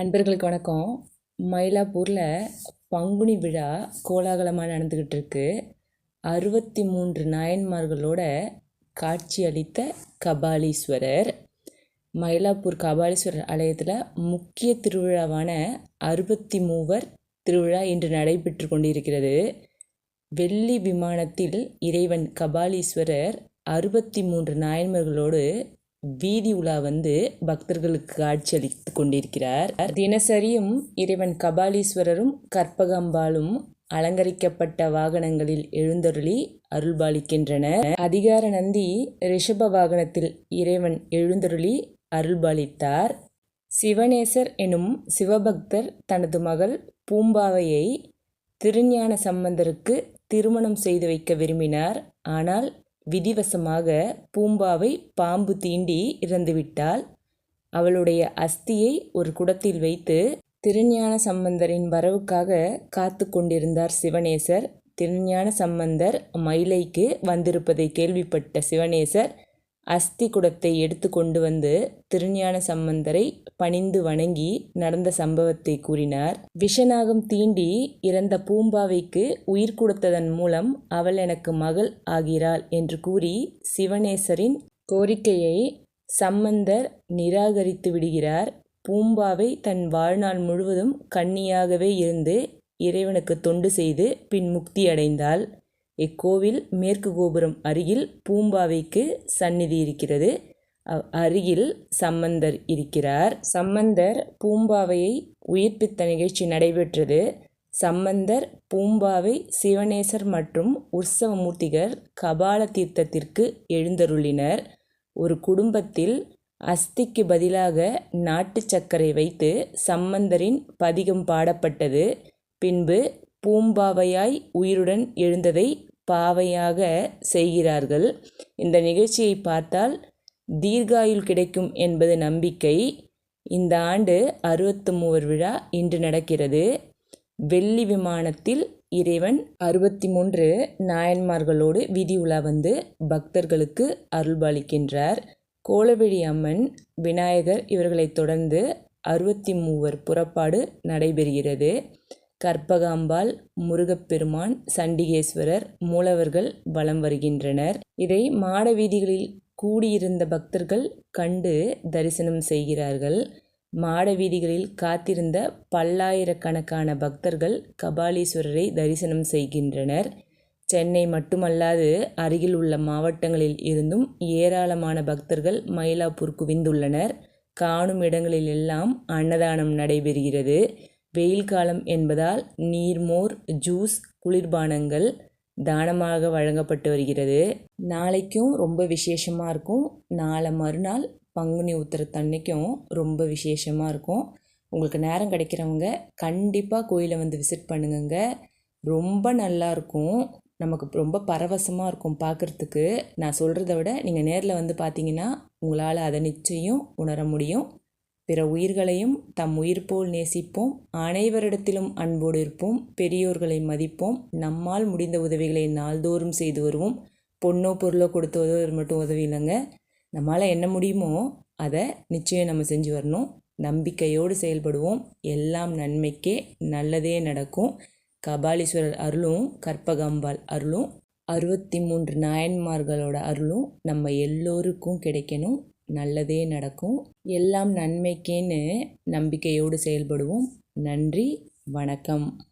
அன்பர்களுக்கு வணக்கம். மயிலாப்பூரில் பங்குனி விழா கோலாகலமாக நடந்துக்கிட்டு இருக்கு அறுபத்தி மூன்று நாயன்மார்களோட காட்சி அளித்த கபாலீஸ்வரர். மயிலாப்பூர் கபாலீஸ்வரர் ஆலயத்தில் முக்கிய திருவிழாவான அறுபத்தி மூவர் திருவிழா இன்று நடைபெற்று கொண்டிருக்கிறது. வெள்ளி விமானத்தில் இறைவன் கபாலீஸ்வரர் அறுபத்தி மூன்று நாயன்மார்களோடு வீதி உலா வந்து பக்தர்களுக்கு காட்சியளித்து கொண்டிருக்கிறார். தினசரியும் இறைவன் கபாலீஸ்வரரும் கற்பகம்பாலும் அலங்கரிக்கப்பட்ட வாகனங்களில் எழுந்தருளி அருள்பாலிக்கின்றனர். அதிகார நந்தி ரிஷப வாகனத்தில் இறைவன் எழுந்தருளி அருள்பாலித்தார். சிவனேசர் எனும் சிவபக்தர் தனது மகள் பூம்பாவையை திருஞான சம்பந்தருக்கு திருமணம் செய்து வைக்க விரும்பினார். ஆனால் விதிவசமாக பூம்பாவை பாம்பு தீண்டி இறந்துவிட்டாள். அவளுடைய அஸ்தியை ஒரு குடத்தில் வைத்து திருஞான சம்பந்தரின் வரவுக்காக காத்து கொண்டிருந்தார் சிவனேசர். திருஞான சம்பந்தர் மயிலைக்கு வந்திருப்பதை கேள்விப்பட்ட சிவனேசர் அஸ்தி குடத்தை எடுத்து கொண்டு வந்து திருஞான சம்பந்தரை பணிந்து வணங்கி நடந்த சம்பவத்தை கூறினார். விஷநாகம் தீண்டி இறந்த பூம்பாவைக்கு உயிர் கொடுத்ததன் மூலம் அவள் எனக்கு மகள் ஆகிறாள் என்று கூறி சிவனேசரின் கோரிக்கையை சம்பந்தர் நிராகரித்து விடுகிறார். பூம்பாவை தன் வாழ்நாள் முழுவதும் கன்னியாகவே இருந்து இறைவனுக்கு தொண்டு செய்து பின் முக்தி அடைந்தாள். இக்கோவில் மேற்கு கோபுரம் அருகில் பூம்பாவைக்கு சந்நிதி இருக்கிறது. அருகில் சம்பந்தர் இருக்கிறார். சம்பந்தர் பூம்பாவையை உயிர்ப்பித்த நிகழ்ச்சி நடைபெற்றது. சம்பந்தர் பூம்பாவை சிவனேசர் மற்றும் உற்சவமூர்த்திகர் கபால தீர்த்தத்திற்கு எழுந்தருளினர். ஒரு குடும்பத்தில் அஸ்திக்கு பதிலாக நாட்டு சர்க்கரை வைத்து சம்பந்தரின் பதிகம் பாடப்பட்டது. பின்பு பூம்பாவையாய் உயிருடன் எழுந்ததை பாவையாக செய்கிறார்கள். இந்த நிகழ்ச்சியை பார்த்தால் தீர்காயுள் கிடைக்கும் என்பது நம்பிக்கை. இந்த ஆண்டு அறுபத்து மூவர் விழா இன்று நடக்கிறது. வெள்ளி விமானத்தில் இறைவன் அறுபத்தி மூன்று நாயன்மார்களோடு விதி உலா வந்து பக்தர்களுக்கு அருள்பாலிக்கின்றார். கோலவெளி அம்மன் விநாயகர் இவர்களைத் தொடர்ந்து அறுபத்தி மூவர் புறப்பாடு நடைபெறுகிறது. கற்பகாம்பாள் முருகப்பெருமான் சண்டிகேஸ்வரர் மூலவர்கள் வலம் வருகின்றனர். இதை மாட வீதிகளில் கூடியிருந்த பக்தர்கள் கண்டு தரிசனம் செய்கிறார்கள். மாட வீதிகளில் காத்திருந்த பல்லாயிரக்கணக்கான பக்தர்கள் கபாலீஸ்வரரை தரிசனம் செய்கின்றனர். சென்னை மட்டுமல்லாது அருகில் உள்ள மாவட்டங்களில் இருந்தும் ஏராளமான பக்தர்கள் மயிலாப்பூர் குவிந்துள்ளனர். காணும் இடங்களில் எல்லாம் அன்னதானம் நடைபெறுகிறது. வெயில் காலம் என்பதால் நீர்மோர் ஜூஸ் குளிர்பானங்கள் தானமாக வழங்கப்பட்டு வருகிறது. நாளைக்கும் ரொம்ப விசேஷமாக இருக்கும். நாளை மறுநாள் பங்குனி உத்திரத்தன்னைக்கும் ரொம்ப விசேஷமாக இருக்கும். உங்களுக்கு நேரம் கிடைக்கிறவங்க கண்டிப்பாக கோயிலை வந்து விசிட் பண்ணுங்கங்க. ரொம்ப நல்லாயிருக்கும் நமக்கு ரொம்ப பரவசமாக இருக்கும் பார்க்குறதுக்கு நான் சொல்கிறத விட நீங்கள் நேரில் வந்து பார்த்தீங்கன்னா உங்களால் அதை நிச்சயம் உணர முடியும். பிற உயிர்களையும் தம் உயிர் போல் நேசிப்போம். அனைவரிடத்திலும் அன்போடு இருப்போம். பெரியோர்களை மதிப்போம். நம்மால் முடிந்த உதவிகளை நாள்தோறும் செய்து வருவோம். பொண்ணோ பொருளோ கொடுத்து உதவி மட்டும் உதவி இல்லைங்க. நம்மளால் என்ன முடியுமோ அதை நிச்சயம் நம்ம செஞ்சு வரணும். நம்பிக்கையோடு செயல்படுவோம். எல்லாம் நன்மைக்கே நல்லதே நடக்கும். கபாலீஸ்வரர் அருளும் கற்பகம்பாள் அருளும் அறுபத்தி மூன்று நாயன்மார்களோட அருளும் நம்ம எல்லோருக்கும் கிடைக்கணும். நல்லதே நடக்கும். எல்லாம் நன்மைக்கேன்னு நம்பிக்கையோடு செயல்படுவோம். நன்றி. வணக்கம்.